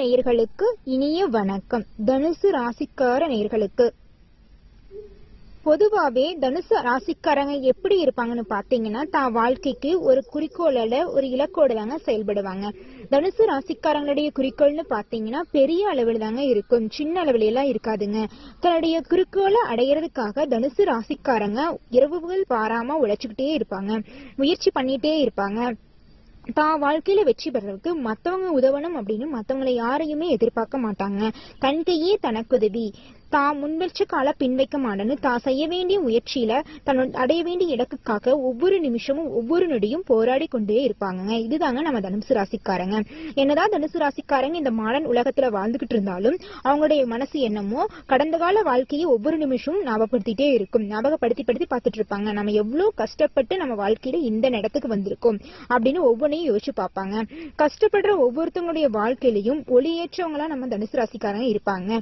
நேயர்களுக்கு இனிய வணக்கம். தனுசு ராசிக்கார நேயர்களுக்கு. பொதுவாகவே தனுசு ராசிக்காரங்க எப்படி இருப்பாங்கன்னு பார்த்தீங்கன்னா தான் வாழ்க்கைக்கு ஒரு குறிக்கோளோட ஒரு இலக்கோட தாங்க செயல்படுவாங்க. தனுசு ராசிக்காரங்களுடைய குறிக்கோள்னு பார்த்தீங்கன்னா பெரிய அளவில் தாங்க இருக்கும். சின்ன அளவில் எல்லாம் இருக்காதுங்க. தன்னுடைய குறிக்கோளை அடையிறதுக்காக தனுசு ராசிக்காரங்க இரவுகள் பாராம உழைச்சுக்கிட்டே இருப்பாங்க. முயற்சி பண்ணிட்டே இருப்பாங்க. தான் வாழ்க்கையில வெற்றி பெறறதுக்கு மத்தவங்க உதவணும் அப்படின்னு மத்தவங்களை யாரையுமே எதிர்பார்க்க மாட்டாங்க. தன் கையே தனக்குதவி. தான் முன்வெற்ற கால பின்வைக்க மாட்டேன்னு தான் செய்ய வேண்டிய முயற்சியில தன்னோட அடைய வேண்டிய இலக்குக்காக ஒவ்வொரு நிமிஷமும் ஒவ்வொரு நொடியும் போராடி கொண்டே இருப்பாங்க இதுதாங்க நம்ம தனுசு ராசிக்காரங்க. என்னதான் தனுசு ராசிக்காரங்க இந்த மாடர்ன் உலகத்துல வாழ்ந்துகிட்டு இருந்தாலும் அவங்களுடைய மனசு என்னமோ கடந்த கால வாழ்க்கையை ஒவ்வொரு நிமிஷமும் ஞாபகப்படுத்திட்டே இருக்கும். ஞாபகப்படுத்தி படுத்தி பார்த்துட்டு இருப்பாங்க. நம்ம எவ்வளவு கஷ்டப்பட்டு நம்ம வாழ்க்கையில இந்த இடத்துக்கு வந்திருக்கோம் அப்படின்னு ஒவ்வொன்றையும் யோசிச்சு பார்ப்பாங்க. கஷ்டப்படுற ஒவ்வொருத்தவங்களுடைய வாழ்க்கையிலையும் ஒளியேற்றவங்களா நம்ம தனுசு ராசிக்காரங்க இருப்பாங்க.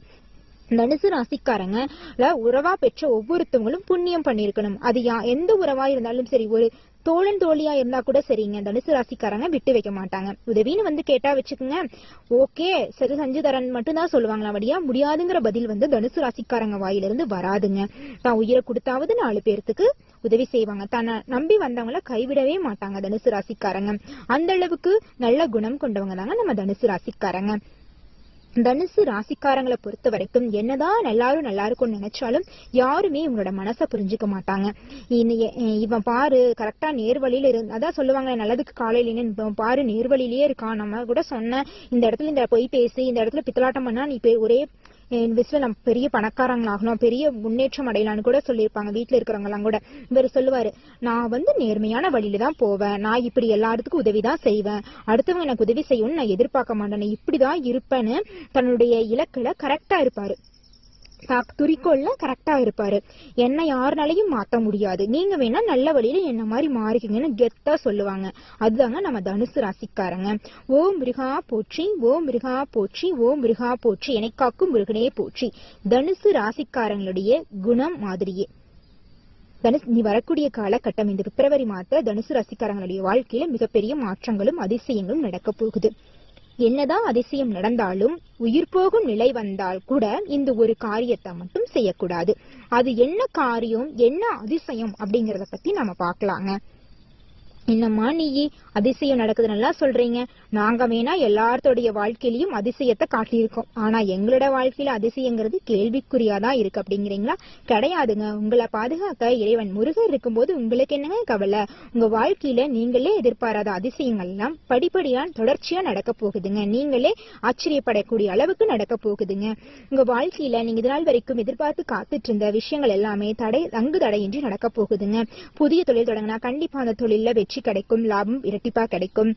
தனுசு ராசிக்காரங்க உறவா பெற்ற ஒவ்வொருத்தவங்களும் புண்ணியம் பண்ணிருக்கணும் அது யா எந்த உறவா இருந்தாலும் சரி ஒரு தோழன் தோழியா இருந்தா கூட சரிங்க. தனுசு ராசிக்காரங்க விட்டு வைக்க மாட்டாங்க. உதவின்னு வந்து கேட்டா வச்சுக்கோங்க. ஓகே சரி செஞ்சு தரேன் மட்டும் தான் சொல்லுவாங்களா வழியா முடியாதுங்கிற பதில் வந்து தனுசு ராசிக்காரங்க வாயிலிருந்து வராதுங்க. தான் உயிரை கொடுத்தாவது நாலு பேர்த்துக்கு உதவி செய்வாங்க. தன்னை நம்பி வந்தவங்கள கைவிடவே மாட்டாங்க தனுசு ராசிக்காரங்க. அந்த அளவுக்கு நல்ல குணம் கொண்டவங்க தாங்க நம்ம தனுசு ராசிக்காரங்க. தனுசு ராசிக்காரங்களை பொறுத்த வரைக்கும் என்னதான் எல்லாரும் நல்லா இருக்கும்னு நினைச்சாலும் யாருமே இவங்களோட மனசை புரிஞ்சுக்க மாட்டாங்க. இவன் பாரு கரெக்டா நேர்வழியில இருந்து அதான் சொல்லுவாங்க நல்லதுக்கு காலையில இவன் பாரு நேர்வழியிலேயே இருக்கான். நம்ம கூட சொன்ன இந்த இடத்துல இந்த போய் பேசி இந்த இடத்துல பித்தலாட்டம் பண்ணா நீ ஒரே இன்வெஸ்ட்ல நம்ம பெரிய பணக்காரங்களாகணும் பெரிய முன்னேற்றம் அடையலாம்னு கூட சொல்லியிருப்பாங்க வீட்டில் இருக்கிறவங்கலாம் கூட. இவர் சொல்லுவாரு நான் வந்து நேர்மையான வழியில தான் போவேன். நான் இப்படி எல்லாத்துக்கும் உதவிதான் செய்வேன். அடுத்தவங்க எனக்கு உதவி செய்யணும்னு நான் எதிர்பார்க்க மாட்டேன். இப்படிதான் இருப்பேன்னு தன்னுடைய இலக்குல கரெக்டா இருப்பாரு. குறிக்கோள்ல கரெக்டா இருப்பாரு. என்ன யாருனாலையும் மாத்த முடியாது. நீங்க வேணா நல்ல வழியில என்ன மாதிரி மாறிக்கீங்கன்னு கெத்தா சொல்லுவாங்க. அதுதாங்க நம்ம தனுசு ராசிக்காரங்க. ஓ மிருகா போற்றி ஓ மிருகா போற்றி ஓ மிருகா போற்றி என்னை காக்கும் முருகனே போற்றி. தனுசு ராசிக்காரங்களுடைய குணம் மாதிரியே. தனுசு நீ வரக்கூடிய காலகட்டம் இந்த பிப்ரவரி மாத தனுசு ராசிக்காரங்களுடைய வாழ்க்கையில மிகப்பெரிய மாற்றங்களும் அதிசயங்களும் நடக்க போகுது. என்னதான் அதிசயம் நடந்தாலும் உயிர் போகும் நிலை வந்தால் கூட இந்த ஒரு காரியத்தை மட்டும் செய்யக்கூடாது. அது என்ன காரியம் என்ன அதிசயம் அப்படிங்கறத பத்தி நம்ம பாக்கலாங்க என்னம்மா நீ அதிசயம் நடக்குது நல்லா சொல்றீங்க. நாங்க வேணா எல்லார்த்தோடைய வாழ்க்கையிலயும் அதிசயத்தை காட்டியிருக்கோம். ஆனா எங்களோட வாழ்க்கையில அதிசயங்கிறது கேள்விக்குறியாதான் இருக்கு அப்படிங்கிறீங்களா? கிடையாதுங்க. உங்களை பாதுகாக்க இறைவன் முருகர் இருக்கும்போது உங்களுக்கு என்னங்க கவலை? உங்க வாழ்க்கையில நீங்களே எதிர்பாராத அதிசயங்கள் எல்லாம் படிப்படியா தொடர்ச்சியா நடக்க போகுதுங்க. நீங்களே ஆச்சரியப்படக்கூடிய அளவுக்கு நடக்க போகுதுங்க. உங்க வாழ்க்கையில நீங்க இதனால் வரைக்கும் எதிர்பார்த்து காத்துட்டு இருந்த விஷயங்கள் எல்லாமே தடை அங்கு தடையின்றி நடக்க போகுதுங்க. புதிய தொழில் தொடங்கினா கண்டிப்பா அந்த தொழில வெற்றி வெற்றி கிடைக்கும் லாபம் இரட்டிப்பா கிடைக்கும்.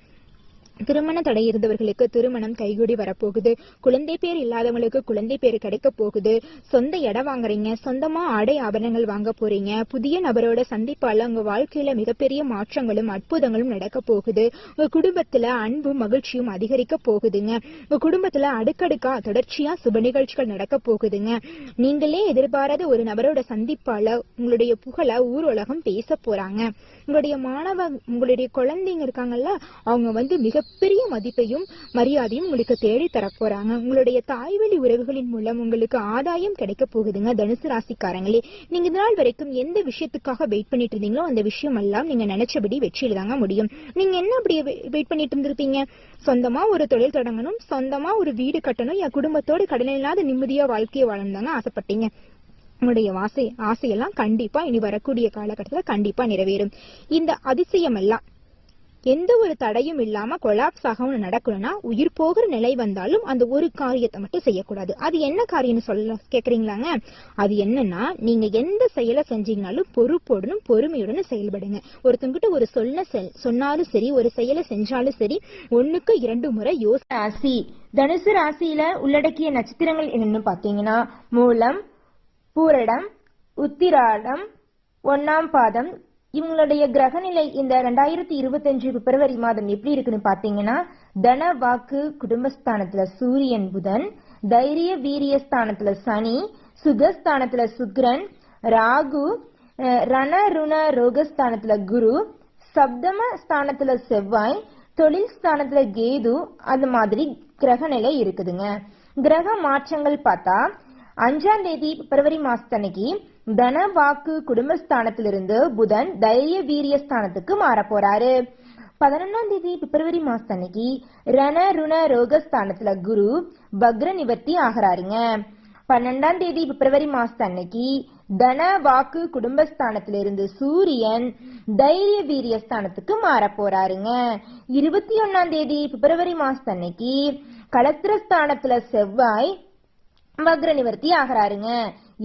திருமண தடை இருந்தவர்களுக்கு திருமணம் கைகூடி வரப்போகுது. குழந்தை பேர் இல்லாதவங்களுக்கு குழந்தை பேர் கிடைக்க போகுது. சொந்த இடம் வாங்குறீங்க சொந்தமா ஆடை ஆபரணங்கள் வாங்க போறீங்க. புதிய நபரோட சந்திப்பால உங்க வாழ்க்கையில மிகப்பெரிய மாற்றங்களும் அற்புதங்களும் நடக்க போகுது. உங்க குடும்பத்துல அன்பும் மகிழ்ச்சியும் அதிகரிக்க போகுதுங்க. உங்க குடும்பத்துல அடுக்கடுக்கா தொடர்ச்சியா சுப நிகழ்ச்சிகள் நடக்க போகுதுங்க. நீங்களே எதிர்பாராத ஒரு நபரோட சந்திப்பால உங்களுடைய புகழ ஊர் உலகம் பேச போறாங்க. உங்களுடைய மாணவ உங்களுடைய குழந்தைங்க இருக்காங்கல்ல அவங்க வந்து மிகப்பெரிய மதிப்பையும் மரியாதையும் உங்களுக்கு தேடி தரப்போறாங்க. உங்களுடைய தாய்வழி உறவுகளின் மூலம் உங்களுக்கு ஆதாயம் கிடைக்க போகுதுங்க தனுசு ராசிக்காரங்களே. நீங்க இந்த நாள் வரைக்கும் எந்த விஷயத்துக்காக வெயிட் பண்ணிட்டு இருந்தீங்களோ அந்த விஷயம் எல்லாம் நீங்க நினைச்சபடி வெற்றியில தாங்க முடியும். நீங்க என்ன அப்படி வெயிட் பண்ணிட்டு இருந்திருப்பீங்க? சொந்தமா ஒரு தொழில் தொடங்கணும் சொந்தமா ஒரு வீடு கட்டணும் என் குடும்பத்தோடு கடனில்லாத நிம்மதியா வாழ்க்கையை வாழந்தாங்க ஆசைப்பட்டீங்க. உங்களுடைய ஆசை ஆசையெல்லாம் கண்டிப்பா இனி வரக்கூடிய காலகட்டத்தில் கண்டிப்பா நிறைவேறும். இந்த அதிசயம் எல்லாம் எந்த ஒரு தடையும் இல்லாம கொலாப்ஸ் ஆகவும் நடக்கணும்னா உயிர் போகிற நிலை வந்தாலும் அந்த ஒரு காரியத்தை மட்டும் செய்யக்கூடாது. அது என்ன காரியம்னு சொல்ல கேக்குறீங்களாங்க? அது என்னன்னா நீங்க எந்த செயலை செஞ்சீங்கனாலும் பொறுப்போடனும் பொறுமையுடனும் செயல்படுங்க. ஒருத்தங்கிட்ட ஒரு சொல்ல சொன்னாலும் சரி ஒரு செயலை செஞ்சாலும் சரி ஒண்ணுக்கு இரண்டு முறை யோசி ராசி. தனுசு ராசியில உள்ளடக்கிய நட்சத்திரங்கள் என்னன்னு பாத்தீங்கன்னா மூலம் பூரடம் உத்திராடம் ஒன்னாம் பாதம். இவங்களுடைய கிரகநிலை இந்த ரெண்டாயிரத்தி இருபத்தஞ்சு பிப்ரவரி மாதம் எப்படி இருக்குன்னு பாத்தீங்கன்னா தன வாக்கு குடும்பஸ்தானத்துல சூரியன் புதன் தைரிய வீரிய ஸ்தானத்துல சனி சுகஸ்தானத்துல சுக்ரன் ராகு ரண ருண ரோகஸ்தானத்துல குரு சப்தம ஸ்தானத்துல செவ்வாய் தொழில் ஸ்தானத்துல கேது அது மாதிரி கிரகநிலை இருக்குதுங்க. கிரக மாற்றங்கள் பார்த்தா அஞ்சாம் தேதி பிப்ரவரி மாசத்தன்னைக்கு தன வாக்கு குடும்பஸ்தானத்திலிருந்து புதன் தைரிய வீரிய ஸ்தானத்துக்கு மாற போறாரு பதினொன்னாம் தேதி பிப்ரவரி மாசத்தன்னைக்கு ரண ருண ரோகஸ்தானத்துல குரு பக்ர நிவர்த்தி ஆகிறாருங்க. பன்னெண்டாம் தேதி பிப்ரவரி மாசத்தன்னைக்கு தன வாக்கு குடும்பஸ்தானத்திலிருந்து சூரியன் தைரிய வீரிய ஸ்தானத்துக்கு மாற போறாருங்க இருபத்தி ஒன்னாம் தேதி பிப்ரவரி மாசத்தன்னைக்கு களத்திரஸ்தானத்துல செவ்வாய் வக்ர நிவர்த்தி ஆகிறாருங்க.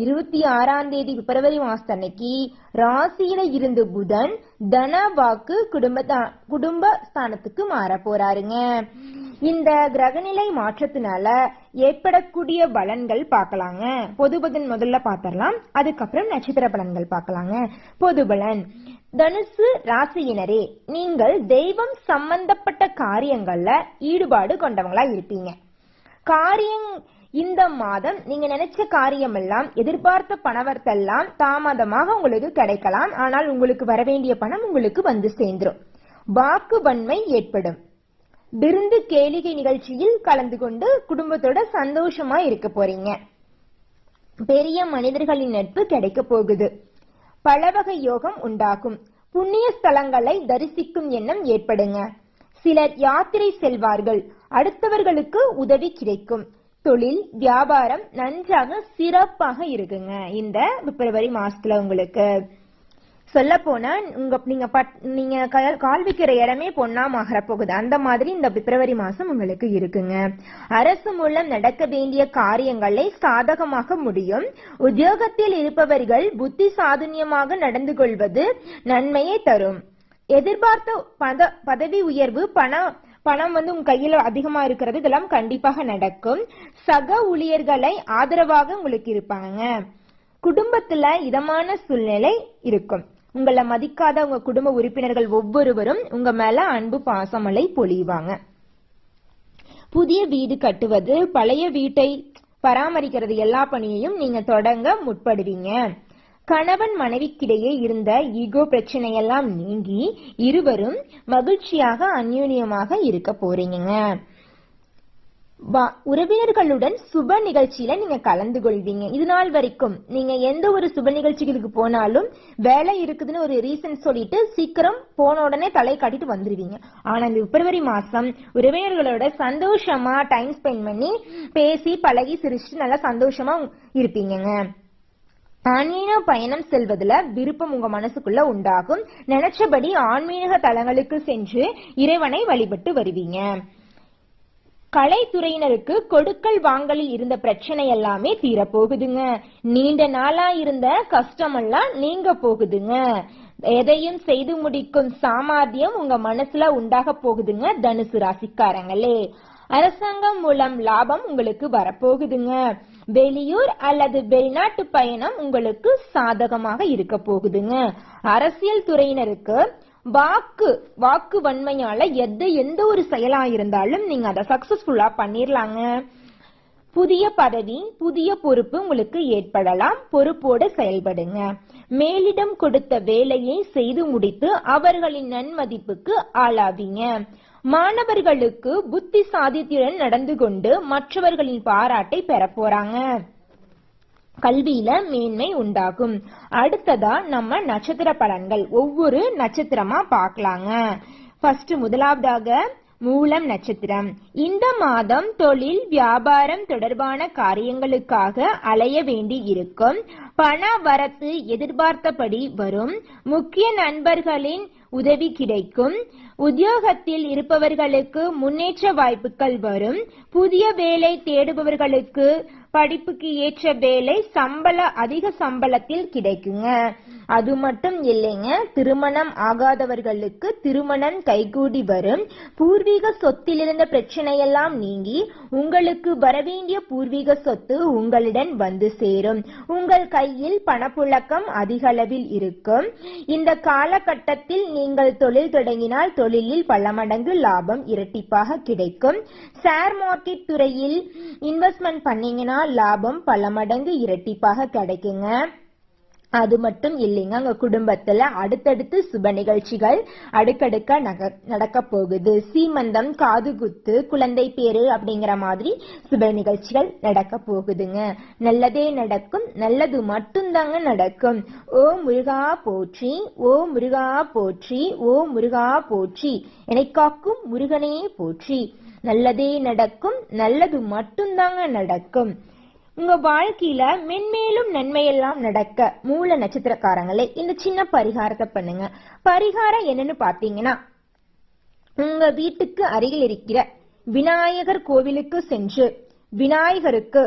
இருபத்தி ஆறாம் தேதி பிப்ரவரி மாசத்தன்னைக்கு ராசியில இருந்து புதன் தன வாக்கு குடும்ப குடும்ப ஸ்தானத்துக்கு மாற போறாருங்க. இந்த கிரகநிலை மாற்றத்தினால ஏற்படக்கூடிய பலன்கள் பார்க்கலாங்க. பொது பலன் முதல்ல பார்த்தரலாம் அதுக்கப்புறம் நட்சத்திர பலன்கள் பார்க்கலாங்க. பொது பலன். தனுசு ராசியினரே நீங்கள் தெய்வம் சம்பந்தப்பட்ட காரியங்கள்ல ஈடுபாடு கொண்டவங்களா இருப்பீங்க. காரியம் இந்த மாதம் நீங்க நினைச்ச காரியம் எல்லாம் எதிர்பார்த்த பணவர்த்தெல்லாம் தாமதமாக உங்களுக்கு கிடைக்கலாம். ஆனால் உங்களுக்கு வரவேண்டிய பணம் உங்களுக்கு வந்து சேர்ந்துரும். வாக்கு வன்மை ஏற்படும். விருந்து கேளிகை நிகழ்ச்சியில் கலந்து கொண்டு குடும்பத்தோட சந்தோஷமா இருக்க போறீங்க. பெரிய மனிதர்களின் நட்பு கிடைக்க போகுது. பலவகை யோகம் உண்டாகும். புண்ணிய ஸ்தலங்களை தரிசிக்கும் எண்ணம் ஏற்படுங்க. சிலர் யாத்திரை செல்வார்கள். அடுத்தவர்களுக்கு உதவி கிடைக்கும். தொழில் வியாபாரம் நன்றாக சிறப்பாக இருக்குங்க. இந்த பிப்ரவரி மாசத்துல உங்களுக்கு. சொல்ல போனா உங்க நீங்க பட் நீங்க கால் வைக்கிற இடமே பொன்னா மாகற போகுது அந்த மாதிரி இந்த பிப்ரவரி மாசம் உங்களுக்கு இருக்குங்க. அரசு மூலம் நடக்க வேண்டிய காரியங்களை சாதகமாக முடியும். உத்தியோகத்தில் இருப்பவர்கள் புத்தி சாதுன்யமாக நடந்து கொள்வது நன்மையை தரும். எதிர்பார்த்த பத பதவி உயர்வு பண பணம் வந்து உங்க கையில அதிகமா இருக்கிறது இதெல்லாம் கண்டிப்பாக நடக்கும். சக ஊழியர்களை ஆதரவாக உங்களுக்கு இருப்பாங்க. குடும்பத்துல இதமான சூழ்நிலை இருக்கும். உங்களை மதிக்காத உங்க குடும்ப உறுப்பினர்கள் ஒவ்வொருவரும் உங்க மேல அன்பு பாசமலை பொழிவாங்க. புதிய வீடு கட்டுவது பழைய வீட்டை பராமரிக்கிறது எல்லா பணியையும் நீங்க தொடங்க முற்படுவீங்க. கணவன் மனைவிக்கிடையே இருந்த ஈகோ பிரச்சனையெல்லாம் நீங்கி இருவரும் மகிழ்ச்சியாக அந்யூன்யமாக இருக்க போறீங்க. உறவினர்களுடன் சுப நிகழ்ச்சியில நீங்க கலந்து கொள்வீங்க. இது நாள் வரைக்கும் நீங்க எந்த ஒரு சுப நிகழ்ச்சிகளுக்கு போனாலும் வேலை இருக்குதுன்னு ஒரு ரீசன் சொல்லிட்டு சீக்கிரம் போன உடனே தலை காட்டிட்டு வந்துருவீங்க. ஆனா இந்த பிப்ரவரி மாசம் உறவினர்களோட சந்தோஷமா டைம் ஸ்பெண்ட் பண்ணி பேசி பழகி சிரிச்சுட்டு நல்லா சந்தோஷமா இருப்பீங்கங்க. ஆன்மீக பயணம் செல்வதுல விருப்பம் உங்க மனசுக்குள்ள உண்டாகும். நினைச்சபடி ஆன்மீக தலங்களுக்கு சென்று இறைவனை வழிபட்டு வருவீங்க. கலைத்துறையினருக்கு கொடுக்கல் வாங்கலில் இருந்த பிரச்சனை எல்லாமே தீரப்போகுதுங்க. நீண்ட நாளா இருந்த கஷ்டம் எல்லாம் நீங்க போகுதுங்க. எதையும் செய்து முடிக்கும் சாமர்த்தியம் உங்க மனசுல உண்டாக போகுதுங்க தனுசு ராசிக்காரங்களே. அரசாங்கம் மூலம் லாபம் உங்களுக்கு வரப்போகுதுங்க. வெளியூர் அல்லது வெளிநாட்டு பயணம் உங்களுக்கு சாதகமாக இருக்க போகுதுங்க. அரசியல் துறையினருக்கு வாக்கு வாக்கு வன்மையால எந்த எந்த ஒரு செயலா இருந்தாலும் நீங்க அதை சக்சஸ்ஃபுல்லா பண்ணிரலாங்க. புதிய பதவி புதிய பொறுப்பு உங்களுக்கு ஏற்படலாம். பொறுப்போடு செயல்படுங்க. மேலிடம் கொடுத்த வேலையை செய்து முடித்து அவர்களின் நன்மதிப்புக்கு ஆளாவீங்க. மாணவர்களுக்கு புத்தி சாதித்திறன் நடந்து கொண்டு மற்றவர்களின் பாராட்டை பெற போறாங்க. கல்வியில மேன்மை உண்டாகும். அடுத்ததா நம்ம நட்சத்திர பலன்கள். ஒவ்வொரு நட்சத்திரமா பார்க்கலாங்க. ஃபர்ஸ்ட் முதலாவதாக மூலம் நட்சத்திரம். இந்த மாதம் தொழில் வியாபாரம் தொடர்பான காரியங்களுக்காக அலைய வேண்டி இருக்கும் பண வரத்து எதிர்பார்த்தபடி வரும். முக்கிய நண்பர்களின் உதவி கிடைக்கும். உத்தியோகத்தில் இருப்பவர்களுக்கு முன்னேற்ற வாய்ப்புகள் வரும். புதிய வேலை தேடுபவர்களுக்கு படிப்புக்கு ஏற்ற வேலை சம்பள அதிக சம்பளத்தில் கிடைக்குங்க. அது மட்டும் இல்லைங்க திருமணம் ஆகாதவர்களுக்கு திருமணம் கைகூடி வரும். பூர்வீக சொத்திலிருந்த பிரச்சனையெல்லாம் நீங்கி உங்களுக்கு வரவேண்டிய பூர்வீக சொத்து உங்களிடம் வந்து சேரும். உங்கள் கையில் பணப்புழக்கம் அதிகளவில் இருக்கும். இந்த காலகட்டத்தில் நீங்கள் தொழில் தொடங்கினால் தொழிலில் பல மடங்கு லாபம் இரட்டிப்பாக கிடைக்கும். ஷேர் மார்க்கெட் துறையில் இன்வெஸ்ட்மெண்ட் பண்ணீங்கன்னா லாபம் பல மடங்கு இரட்டிப்பாக கிடைக்குங்க. அது மட்டும் இல்லைங்க உங்க குடும்பத்துல அடுத்தடுத்து சுப நிகழ்ச்சிகள் அடுக்கடுக்கா நக நடக்க போகுது. சீமந்தம் காதுகுத்து குழந்தை பேரு அப்படிங்கிற மாதிரி சுப நிகழ்ச்சிகள் நடக்க போகுதுங்க. நல்லதே நடக்கும் நல்லது மட்டும்தாங்க நடக்கும். ஓ முருகா போற்றி ஓ முருகா போற்றி ஓ முருகா போற்றி என்னை காக்கும் முருகனே போற்றி. நல்லதே நடக்கும் நல்லது மட்டும்தாங்க நடக்கும். உங்க வாழ்க்கையில மென்மேலும் நன்மையெல்லாம் நடக்க மூல நட்சத்திரக்காரங்களே இந்த சின்ன பரிகாரத்தை பண்ணுங்க. பரிகாரம் என்னன்னு பாத்தீங்கன்னா உங்க வீட்டுக்கு அருகில் இருக்கிற விநாயகர் கோவிலுக்கு சென்று விநாயகருக்கு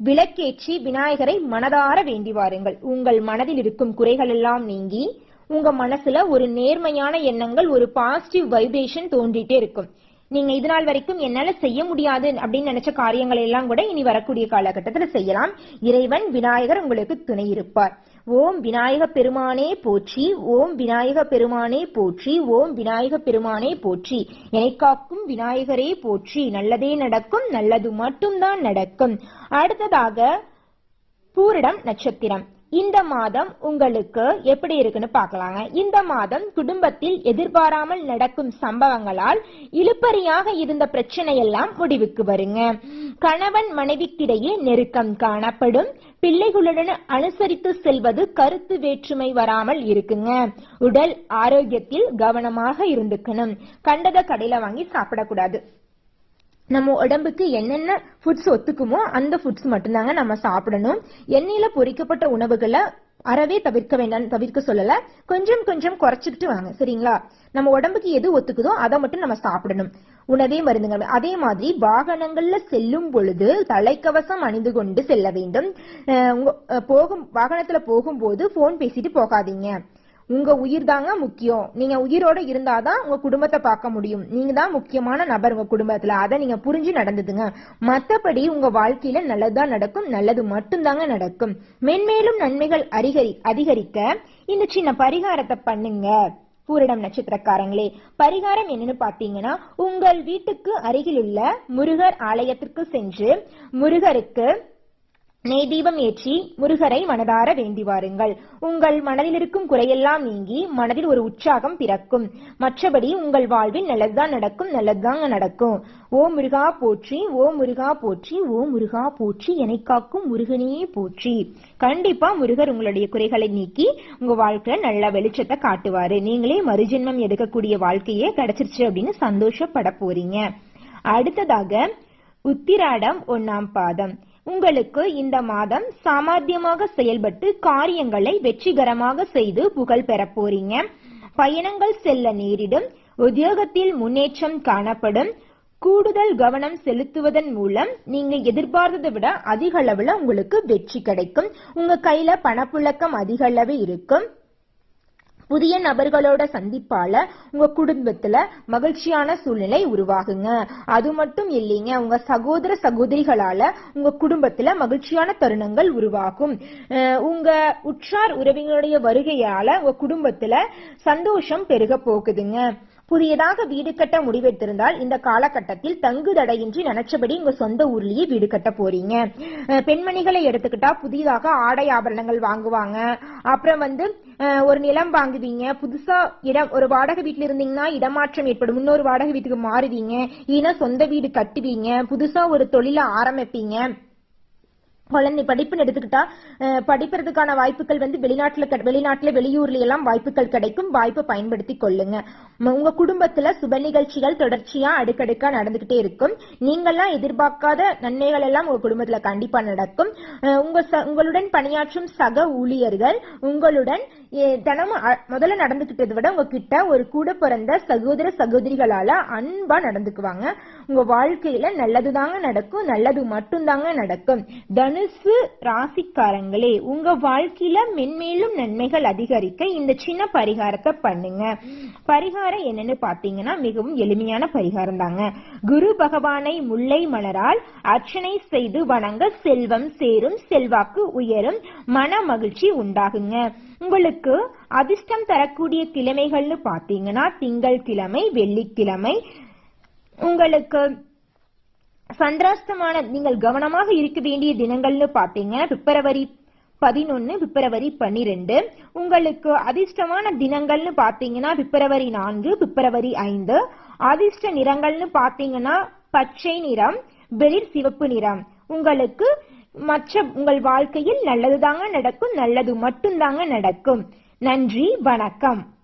விளக்கேற்றி விநாயகரை மனதார வேண்டி வாருங்கள். உங்கள் மனதில் இருக்கும் குறைகள் எல்லாம் நீங்கி உங்க மனசுல ஒரு நேர்மையான எண்ணங்கள் ஒரு பாசிட்டிவ் வைப்ரேஷன் தோன்றிட்டே இருக்கும். நீங்க இது நாள் வரைக்கும் என்னால செய்ய முடியாது அப்படின்னு நினைச்ச காரியங்கள் எல்லாம் கூட இனி வரக்கூடிய காலகட்டத்துல செய்யலாம். இறைவன் விநாயகர் உங்களுக்கு துணை இருப்பார். ஓம் விநாயக பெருமானே போற்றி ஓம் விநாயக பெருமானே போற்றி ஓம் விநாயக பெருமானே போற்றி. என்னை காக்கும் விநாயகரே போற்றி. நல்லதே நடக்கும் நல்லது மட்டும்தான் நடக்கும். அடுத்ததாக பூரிடம் நட்சத்திரம். இந்த மாதம் உங்களுக்கு எப்படி இருக்குன்னு பார்க்கலாங்க. இந்த மாதம் குடும்பத்தில் எதிர்பாராமல் நடக்கும் சம்பவங்களால் இழுப்பறியாக இருந்த பிரச்சனை எல்லாம் முடிவுக்கு வருங்க. கணவன் மனைவிக்கிடையே நெருக்கம் காணப்படும். பிள்ளைகளுடன் அனுசரித்து செல்வது கருத்து வேற்றுமை வராமல் இருக்குங்க. உடல் ஆரோக்கியத்தில் கவனமாக இருந்துக்கணும். கண்டத கடையில வாங்கி சாப்பிடக்கூடாது. நம்ம உடம்புக்கு என்னென்ன ஃபுட்ஸ் ஒத்துக்குமோ அந்த ஃபுட்ஸ் மட்டும்தாங்க நம்ம சாப்பிடணும். எண்ணெயில பொறிக்கப்பட்ட உணவுகளை அறவே தவிர்க்க வேண்டாம் தவிர்க்க சொல்லல. கொஞ்சம் கொஞ்சம் குறைச்சிக்கிட்டு வாங்க சரிங்களா? நம்ம உடம்புக்கு எது ஒத்துக்குதோ அதை மட்டும் நம்ம சாப்பிடணும். உணவே மருந்துங்க. அதே மாதிரி வாகனங்கள்ல செல்லும் பொழுது தலைக்கவசம் அணிந்து கொண்டு செல்ல வேண்டும். போகும் வாகனத்துல போகும்போது போன் பேசிட்டு போகாதீங்க. உங்க உயிர் தாங்க முக்கியம். நீங்க உயிரோட இருந்தாதான் உங்க குடும்பத்தை பார்க்க முடியும். நீங்க தான் முக்கியமான நபர் உங்க குடும்பத்துல. அதை நீங்க புரிஞ்சு நடந்ததுங்க மத்தபடி உங்க வாழ்க்கையில நல்லதுதான் நடக்கும் நல்லது மட்டும்தாங்க நடக்கும். மென்மேலும் நன்மைகள் அதிகரி அதிகரிக்க இந்த சின்ன பரிகாரத்தை பண்ணுங்க. பூரிடம் நட்சத்திரக்காரங்களே பரிகாரம் என்னன்னு பாத்தீங்கன்னா உங்கள் வீட்டுக்கு அருகிலுள்ள முருகர் ஆலயத்திற்கு சென்று முருகருக்கு நெய் தீபம் ஏற்றி முருகரை மனதார வேண்டி வாருங்கள். உங்கள் மனதில் இருக்கும் குறையெல்லாம் நீங்கி மனதில் ஒரு உற்சாகம் பிறக்கும். மற்றபடி உங்கள் வாழ்வில் நல்லதுதான் நடக்கும் நல்லதுதாங்க நடக்கும். ஓ முருகா போற்றி ஓ முருகா போற்றி ஓ முருகா போற்றி என்னை காக்கும் முருகனே போற்றி. கண்டிப்பா முருகர் உங்களுடைய குறைகளை நீக்கி உங்க வாழ்க்கையில நல்ல வெளிச்சத்தை காட்டுவாரு. நீங்களே மறுஜென்மம் எடுக்கக்கூடிய வாழ்க்கையே கிடைச்சிருச்சு அப்படின்னு சந்தோஷப்பட போறீங்க. அடுத்ததாக உத்திராடம் ஒன்னாம் பாதம். உங்களுக்கு இந்த மாதம் சாமர்த்தியமாக செயல்பட்டு காரியங்களை வெற்றிகரமாக செய்து புகழ் பெற போறீங்க. பயணங்கள் செல்ல நேரிடும். உத்தியோகத்தில் முன்னேற்றம் காணப்படும். கூடுதல் கவனம் செலுத்துவதன் மூலம் நீங்க எதிர்பார்த்ததை விட அதிக அளவுல உங்களுக்கு வெற்றி கிடைக்கும். உங்க கையில பணப்புழக்கம் அதிக அளவு இருக்கும். புதிய நபர்களோட சந்திப்பால உங்க குடும்பத்துல மகிழ்ச்சியான சூழ்நிலை உருவாகுங்க. அது மட்டும் இல்லைங்க உங்க சகோதர சகோதரிகளால உங்க குடும்பத்துல மகிழ்ச்சியான தருணங்கள் உருவாகும். உங்க உற்றார் உறவினருடைய வருகையால உங்க குடும்பத்துல சந்தோஷம் பெருக போகுதுங்க. புதியதாக வீடு கட்ட முடிவெடுத்திருந்தால் இந்த காலகட்டத்தில் தங்கு தடையின்றி நினைச்சபடி உங்க சொந்த ஊர்லயே வீடு கட்ட போறீங்க. பெண்மணிகளை எடுத்துக்கிட்டா புதிதாக ஆடை ஆபரணங்கள் வாங்குவாங்க. அப்புறம் வந்து ஒரு நிலம் வாங்குவீங்க. புதுசா இடம் ஒரு வாடகை வீட்டுல இருந்தீங்கன்னா இடமாற்றம் ஏற்படும். இன்னொரு வாடகை வீட்டுக்கு மாறுவீங்க. இல்லைன்னா சொந்த வீடு கட்டுவீங்க. புதுசா ஒரு தொழில ஆரம்பிப்பீங்க. குழந்தை படிப்புன்னு எடுத்துக்கிட்டா அஹ், படிக்கிறதுக்கான வாய்ப்புகள் வந்து வெளிநாட்டுல வெளிநாட்டுல வெளியூர்ல எல்லாம் வாய்ப்புகள் கிடைக்கும். வாய்ப்பை பயன்படுத்தி கொள்ளுங்க. உங்க குடும்பத்துல சுப நிகழ்ச்சிகள் தொடர்ச்சியா அடுக்கடுக்கா நடந்துகிட்டே இருக்கும். நீங்கெல்லாம் எதிர்பார்க்காத நன்மைகள் எல்லாம் உங்க குடும்பத்துல கண்டிப்பா நடக்கும். உங்க ச- உங்களுடன் பணியாற்றும் சக ஊழியர்கள் உங்களுடன் தினமும் அ- முதல்ல நடந்துக்கிட்டதை விட உங்ககிட்ட ஒரு கூட பிறந்த சகோதர சகோதரிகளால அன்பா நடந்துக்குவாங்க. உங்க வாழ்க்கையில நல்லதுதாங்க நடக்கும் நல்லது மட்டும்தாங்க நடக்கும். தனுசு ராசிக்காரங்களே உங்க வாழ்க்கையில மென்மேலும் நன்மைகள் அதிகரிக்க இந்த சின்ன பரிகாரத்தை பண்ணுங்க. பரிகாரம் என்னன்னு பாத்தீங்கன்னா மிகவும் எளிமையான பரிகாரம் தாங்க. குரு பகவானை முல்லை மலரால் அர்ச்சனை செய்து வணங்க செல்வம் சேரும் செல்வாக்கு உயரும் மன மகிழ்ச்சி உண்டாகுங்க. உங்களுக்கு அதிர்ஷ்டம் தரக்கூடிய கிழமைகள்னு பார்த்தீங்கன்னா திங்கள் கிழமை வெள்ளிக்கிழமை. உங்களுக்கு சந்திராஷ்டமான நீங்கள் கவனமாக இருக்க வேண்டிய தினங்கள்னு பார்த்தீங்கன்னா பிப்ரவரி பதினொன்னு பிப்ரவரி பன்னிரெண்டு. உங்களுக்கு அதிர்ஷ்டமான தினங்கள்னு பார்த்தீங்கன்னா பிப்ரவரி நான்கு பிப்ரவரி ஐந்து. அதிர்ஷ்ட நிறங்கள்னு பார்த்தீங்கன்னா பச்சை நிறம் வெளிர் சிவப்பு நிறம். உங்களுக்கு மற்ற உங்கள் வாழ்க்கையில் நல்லதுதாங்க நடக்கும் நல்லது மட்டும்தாங்க நடக்கும். நன்றி வணக்கம்.